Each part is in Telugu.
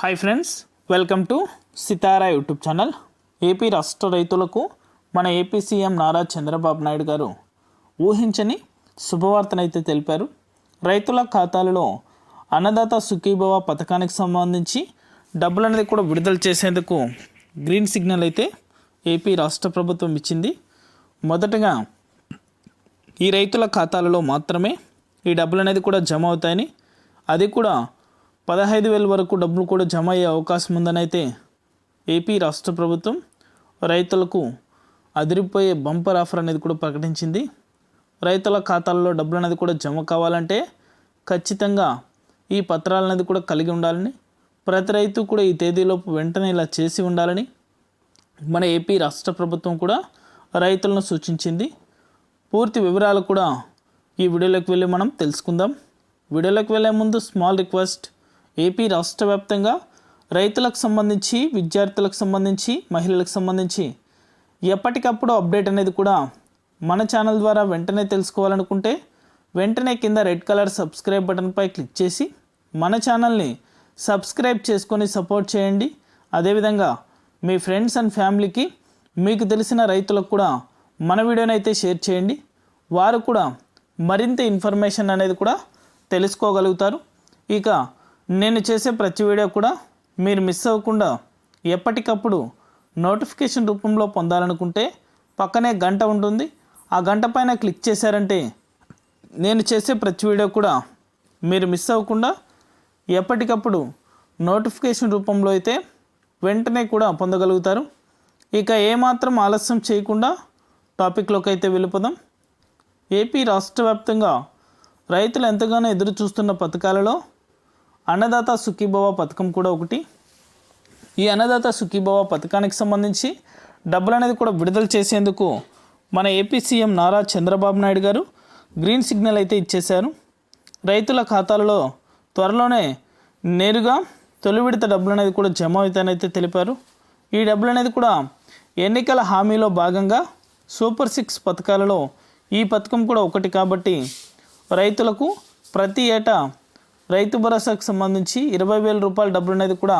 Hi friends welcome to Sitara YouTube channel AP రాష్ట్ర రైతులకు మన ఏపీ సీఎం నారా చంద్రబాబు నాయుడు గారు ఊహించని శుభవార్తనైతే తెలిపారు. రైతుల ఖాతాలలో అన్నదాత సుఖీభవ పథకానికి సంబంధించి డబ్బులు అనేది కూడా విడుదల చేసేందుకు గ్రీన్ సిగ్నల్ అయితే ఏపీ రాష్ట్ర ప్రభుత్వం ఇచ్చింది. మొదటగా ఈ రైతుల ఖాతాలలో మాత్రమే ఈ డబ్బులు అనేది కూడా జమ అవుతాయని అది కూడా పదహైదు వేల వరకు డబ్బులు కూడా జమ అయ్యే అవకాశం ఉందనైతే ఏపీ రాష్ట్ర ప్రభుత్వం రైతులకు అదిరిపోయే బంపర్ ఆఫర్ అనేది కూడా ప్రకటించింది. రైతుల ఖాతాల్లో డబ్బులు అనేది కూడా జమ కావాలంటే ఖచ్చితంగా ఈ పత్రాలు అనేది కూడా కలిగి ఉండాలని ప్రతి రైతు కూడా ఈ తేదీలోపు వెంటనే ఇలా చేసి ఉండాలని మన ఏపీ రాష్ట్ర ప్రభుత్వం కూడా రైతులను సూచించింది. పూర్తి వివరాలు కూడా ఈ వీడియోలోకి వెళ్ళి మనం తెలుసుకుందాం. వీడియోలోకి వెళ్ళే ముందు స్మాల్ రిక్వెస్ట్ ఏపీ రాష్ట్ర వ్యాప్తంగా రైతులకు సంబంధించి విద్యార్థులకు సంబంధించి మహిళలకు సంబంధించి ఎప్పటికప్పుడు అప్డేట్ అనేది కూడా మన ఛానల్ ద్వారా వెంటనే తెలుసుకోవాలనుకుంటే వెంటనే కింద రెడ్ కలర్ సబ్స్క్రైబ్ బటన్పై క్లిక్ చేసి మన ఛానల్ని సబ్స్క్రైబ్ చేసుకొని సపోర్ట్ చేయండి. అదేవిధంగా మీ ఫ్రెండ్స్ అండ్ ఫ్యామిలీకి మీకు తెలిసిన రైతులకు కూడా మన వీడియోని అయితే షేర్ చేయండి. వారు కూడా మరింత ఇన్ఫర్మేషన్ అనేది కూడా తెలుసుకోగలుగుతారు. ఇక నేను చేసే ప్రతి వీడియో కూడా మీరు మిస్ అవ్వకుండా ఎప్పటికప్పుడు నోటిఫికేషన్ రూపంలో పొందాలనుకుంటే పక్కనే గంట ఉంటుంది. ఆ గంట పైన క్లిక్ చేశారంటే నేను చేసే ప్రతి వీడియో కూడా మీరు మిస్ అవ్వకుండా ఎప్పటికప్పుడు నోటిఫికేషన్ రూపంలో అయితే వెంటనే కూడా పొందగలుగుతారు. ఇక ఏమాత్రం ఆలస్యం చేయకుండా టాపిక్లోకి అయితే వెళ్ళిపోదాం. ఏపీ రాష్ట్ర వ్యాప్తంగా రైతులు ఎంతగానో ఎదురు చూస్తున్న పథకాలలో అన్నదాత సుఖీభవ పథకం కూడా ఒకటి. ఈ అన్నదాత సుఖీభవ పథకానికి సంబంధించి డబ్బులు అనేది కూడా విడుదల చేసేందుకు మన AP CM Nara Chandrababu Naidu garu green signal అయితే ఇచ్చేశారు. రైతుల ఖాతాలలో త్వరలోనే నేరుగా తొలి విడత డబ్బులు అనేది కూడా జమ అవుతాయనైతే అయితే తెలిపారు. ఈ డబ్బులు అనేది కూడా ఎన్నికల హామీలో భాగంగా సూపర్ సిక్స్ పథకాలలో ఈ పథకం కూడా ఒకటి కాబట్టి రైతులకు ప్రతి ఏటా రైతు భరోసాకు సంబంధించి ఇరవై వేల రూపాయల డబ్బులు అనేది కూడా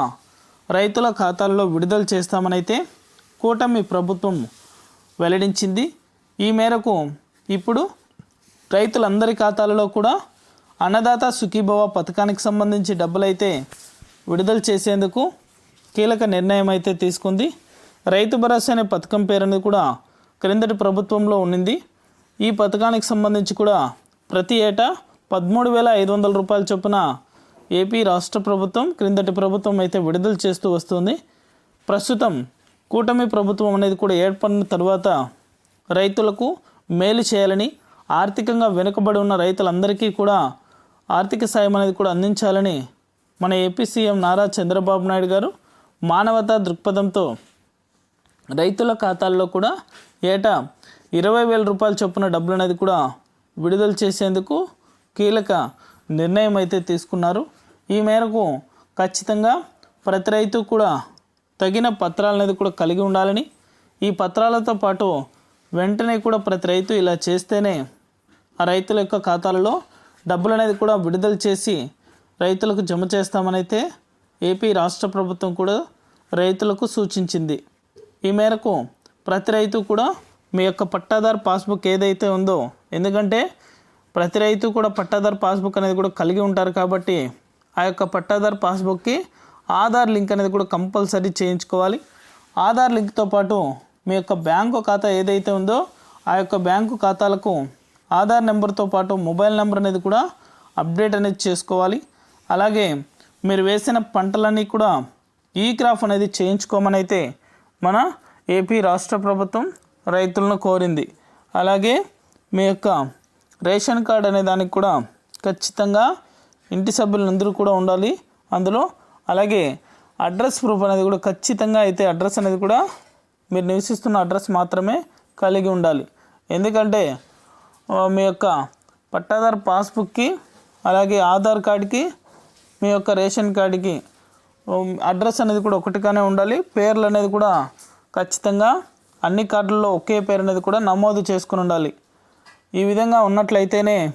రైతుల ఖాతాల్లో విడుదల చేస్తామనైతే కూటమి ప్రభుత్వం వెల్లడించింది. ఈ మేరకు ఇప్పుడు రైతులందరి ఖాతాలలో కూడా అన్నదాత సుఖీభవ పథకానికి సంబంధించి డబ్బులైతే విడుదల చేసేందుకు కీలక నిర్ణయం అయితే తీసుకుంది. రైతు భరోసా అనే పథకం పేరు అనేది కూడా క్రిందటి ప్రభుత్వంలో ఉండింది ఈ పథకానికి సంబంధించి కూడా ప్రతి ఏటా పదమూడు వేల ఐదు వందల రూపాయల చొప్పున ఏపీ రాష్ట్ర ప్రభుత్వం క్రిందటి ప్రభుత్వం అయితే విడుదల చేస్తూ వస్తుంది. ప్రస్తుతం కూటమి ప్రభుత్వం అనేది కూడా ఏర్పడిన తర్వాత రైతులకు మేలు చేయాలని ఆర్థికంగా వెనుకబడి ఉన్న రైతులందరికీ కూడా ఆర్థిక సాయం అనేది కూడా అందించాలని మన ఏపీ సీఎం నారా చంద్రబాబు నాయుడు గారు మానవతా దృక్పథంతో రైతుల ఖాతాల్లో కూడా ఏటా ఇరవై వేల రూపాయల చొప్పున డబ్బులు అనేది కూడా విడుదల చేసేందుకు కీలక నిర్ణయం అయితే తీసుకున్నారు. ఈ మేరకు ఖచ్చితంగా ప్రతి రైతు కూడా తగిన పత్రాలు అనేది కూడా కలిగి ఉండాలని ఈ పత్రాలతో పాటు వెంటనే కూడా ప్రతి రైతు ఇలా చేస్తేనే ఆ రైతుల యొక్క ఖాతాలలో డబ్బులు అనేది కూడా విడుదల చేసి రైతులకు జమ చేస్తామని అయితే ఏపీ రాష్ట్ర ప్రభుత్వం కూడా రైతులకు సూచించింది. ఈ మేరకు ప్రతి రైతు కూడా మీ యొక్క పట్టాదారు పాస్బుక్ ఏదైతే ఉందో ఎందుకంటే ప్రతి రైతు కూడా పట్టాదారు పాస్బుక్ అనేది కూడా కలిగి ఉంటారు కాబట్టి ఆ యొక్క పట్టాదారు పాస్బుక్కి ఆధార్ లింక్ అనేది కూడా కంపల్సరీ చేయించుకోవాలి. ఆధార్ లింక్తో పాటు మీ యొక్క బ్యాంకు ఖాతా ఏదైతే ఉందో ఆ యొక్క బ్యాంకు ఖాతాలకు ఆధార్ నెంబర్తో పాటు మొబైల్ నెంబర్ అనేది కూడా అప్డేట్ అనేది చేసుకోవాలి. అలాగే మీరు వేసిన పంటలన్నీ కూడా ఈ క్రాఫ్ అనేది చేయించుకోమని అయితే మన ఏపీ రాష్ట్ర ప్రభుత్వం రైతులను కోరింది. అలాగే మీ యొక్క రేషన్ కార్డ్ అనే దానికి కూడా ఖచ్చితంగా ఇంటి సభ్యులందరూ కూడా ఉండాలి అందులో. అలాగే అడ్రస్ ప్రూఫ్ అనేది కూడా ఖచ్చితంగా అయితే అడ్రస్ అనేది కూడా మీరు నివసిస్తున్న అడ్రస్ మాత్రమే కలిగి ఉండాలి. ఎందుకంటే మీ యొక్క పట్టాదారు పాస్బుక్కి అలాగే ఆధార్ కార్డ్కి మీ యొక్క రేషన్ కార్డుకి అడ్రస్ అనేది కూడా ఒకటిగానే ఉండాలి. పేర్లు అనేది కూడా ఖచ్చితంగా అన్ని కార్డుల్లో ఒకే పేరు అనేది కూడా నమోదు చేసుకుని ఉండాలి. ఈ విధంగా ఉన్నట్లయితేనే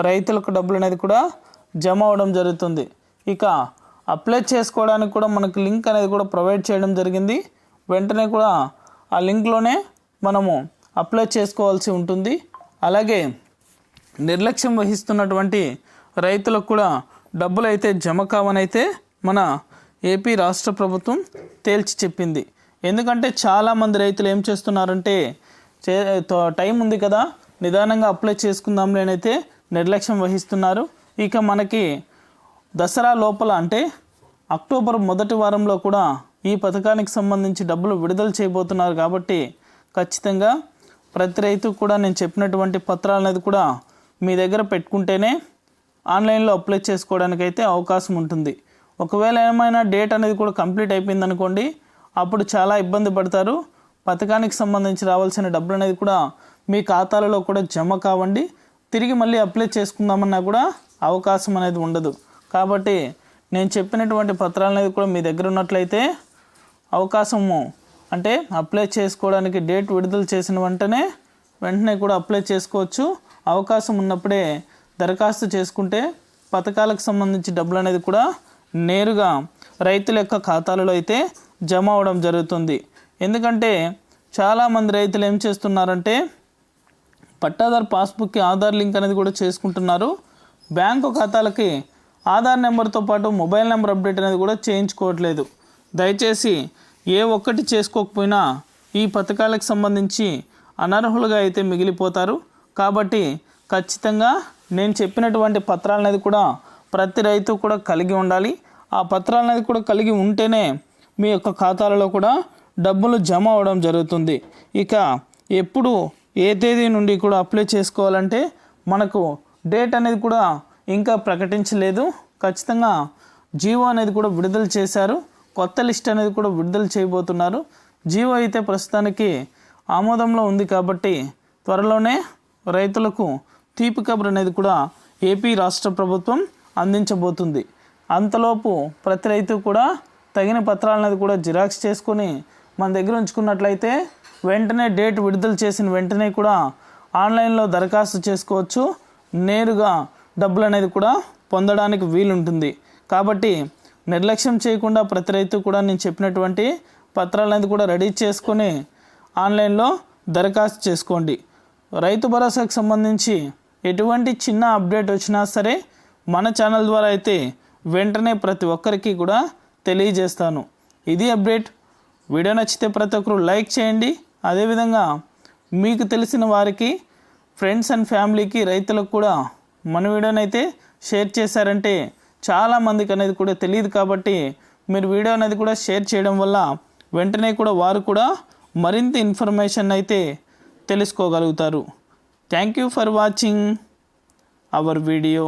రైతులకు డబ్బులు అనేది కూడా జమ అవడం జరుగుతుంది. ఇక అప్లై చేసుకోవడానికి కూడా మనకు లింక్ అనేది కూడా ప్రొవైడ్ చేయడం జరిగింది. వెంటనే కూడా ఆ లింక్లోనే మనము అప్లై చేసుకోవాల్సి ఉంటుంది. అలాగే నిర్లక్ష్యం వహిస్తున్నటువంటి రైతులకు కూడా డబ్బులు అయితే జమ కావనైతే మన ఏపీ రాష్ట్ర ప్రభుత్వం తేల్చి చెప్పింది. ఎందుకంటే చాలామంది రైతులు ఏం చేస్తున్నారంటే చే తో- టైం ఉంది కదా నిదానంగా అప్లై చేసుకుందాంలేనైతే నిర్లక్ష్యం వహిస్తున్నారు. ఇక మనకి దసరా లోపల అంటే అక్టోబర్ మొదటి వారంలో కూడా ఈ పథకానికి సంబంధించి డబ్బులు విడుదల చేయబోతున్నారు కాబట్టి ఖచ్చితంగా ప్రతి రైతు కూడా నేను చెప్పినటువంటి పత్రాలు అనేది కూడా మీ దగ్గర పెట్టుకుంటేనే ఆన్లైన్లో అప్లై చేసుకోవడానికి అయితే అవకాశం ఉంటుంది. ఒకవేళ ఏమైనా డేట్ అనేది కూడా కంప్లీట్ అయిపోయింది అనుకోండి అప్పుడు చాలా ఇబ్బంది పడతారు. పథకానికి సంబంధించి రావాల్సిన డబ్బులు అనేది కూడా మీ ఖాతాలలో కూడా జమ కావండి. తిరిగి మళ్ళీ అప్లై చేసుకుందామన్నా కూడా అవకాశం అనేది ఉండదు. కాబట్టి నేను చెప్పినటువంటి పత్రాలు అనేది కూడా మీ దగ్గర ఉన్నట్లయితే అవకాశము అంటే అప్లై చేసుకోవడానికి డేట్ విడుదల చేసిన వెంటనే వెంటనే కూడా అప్లై చేసుకోవచ్చు. అవకాశం ఉన్నప్పుడే దరఖాస్తు చేసుకుంటే పథకాలకు సంబంధించి డబ్బులు అనేది కూడా నేరుగా రైతుల యొక్క ఖాతాలలో అయితే జమ అవడం జరుగుతుంది. ఎందుకంటే చాలామంది రైతులు ఏం చేస్తున్నారంటే పట్టాదార్ పాస్బుక్కి ఆధార్ లింక్ అనేది కూడా చేసుకుంటున్నారు. బ్యాంకు ఖాతాలకి ఆధార్ నెంబర్తో పాటు మొబైల్ నెంబర్ అప్డేట్ అనేది కూడా చేయించుకోవట్లేదు. దయచేసి ఏ ఒక్కటి చేసుకోకపోయినా ఈ పథకాలకు సంబంధించి అనర్హులుగా అయితే మిగిలిపోతారు. కాబట్టి ఖచ్చితంగా నేను చెప్పినటువంటి పత్రాలు అనేది కూడా ప్రతి రైతు కూడా కలిగి ఉండాలి. ఆ పత్రాలు అనేది కూడా కలిగి ఉంటేనే మీ యొక్క ఖాతాలలో కూడా డబ్బులు జమ అవడం జరుగుతుంది. ఇక ఎప్పుడు ఏ తేదీ నుండి కూడా అప్లై చేసుకోవాలంటే మనకు డేట్ అనేది కూడా ఇంకా ప్రకటించలేదు. ఖచ్చితంగా జీవో అనేది కూడా విడుదల చేశారు. కొత్త లిస్ట్ అనేది కూడా విడుదల చేయబోతున్నారు. జీవో అయితే ప్రస్తుతానికి ఆమోదంలో ఉంది కాబట్టి త్వరలోనే రైతులకు తీపి కబురు అనేది కూడా ఏపీ రాష్ట్ర ప్రభుత్వం అందించబోతుంది. అంతలోపు ప్రతి రైతు కూడా తగిన పత్రాలనేది కూడా జిరాక్స్ చేసుకొని మన దగ్గర ఉంచుకున్నట్లయితే వెంటనే డేట్ విడుదల చేసిన వెంటనే కూడా ఆన్లైన్లో దరఖాస్తు చేసుకోవచ్చు. నేరుగా డబ్బులు అనేది కూడా పొందడానికి వీలుంటుంది. కాబట్టి నిర్లక్ష్యం చేయకుండా ప్రతి రైతు కూడా నేను చెప్పినటువంటి పత్రాలు అనేది కూడా రెడీ చేసుకొని ఆన్లైన్లో దరఖాస్తు చేసుకోండి. రైతు భరోసాకు సంబంధించి ఎటువంటి చిన్న అప్డేట్ వచ్చినా సరే మన ఛానల్ ద్వారా అయితే వెంటనే ప్రతి ఒక్కరికి కూడా తెలియజేస్తాను. ఇది అప్డేట్. వీడియో నచ్చితే ప్రతి ఒక్కరు లైక్ చేయండి. అదేవిధంగా మీకు తెలిసిన వారికి ఫ్రెండ్స్ అండ్ ఫ్యామిలీకి రైతులకు కూడా మన వీడియోని అయితే షేర్ చేశారంటే చాలా మందికి అనేది కూడా తెలియదు కాబట్టి మీరు వీడియో అనేది కూడా షేర్ చేయడం వల్ల వెంటనే కూడా వారు కూడా మరింత ఇన్ఫర్మేషన్ అయితే తెలుసుకోగలుగుతారు. Thank you for watching our video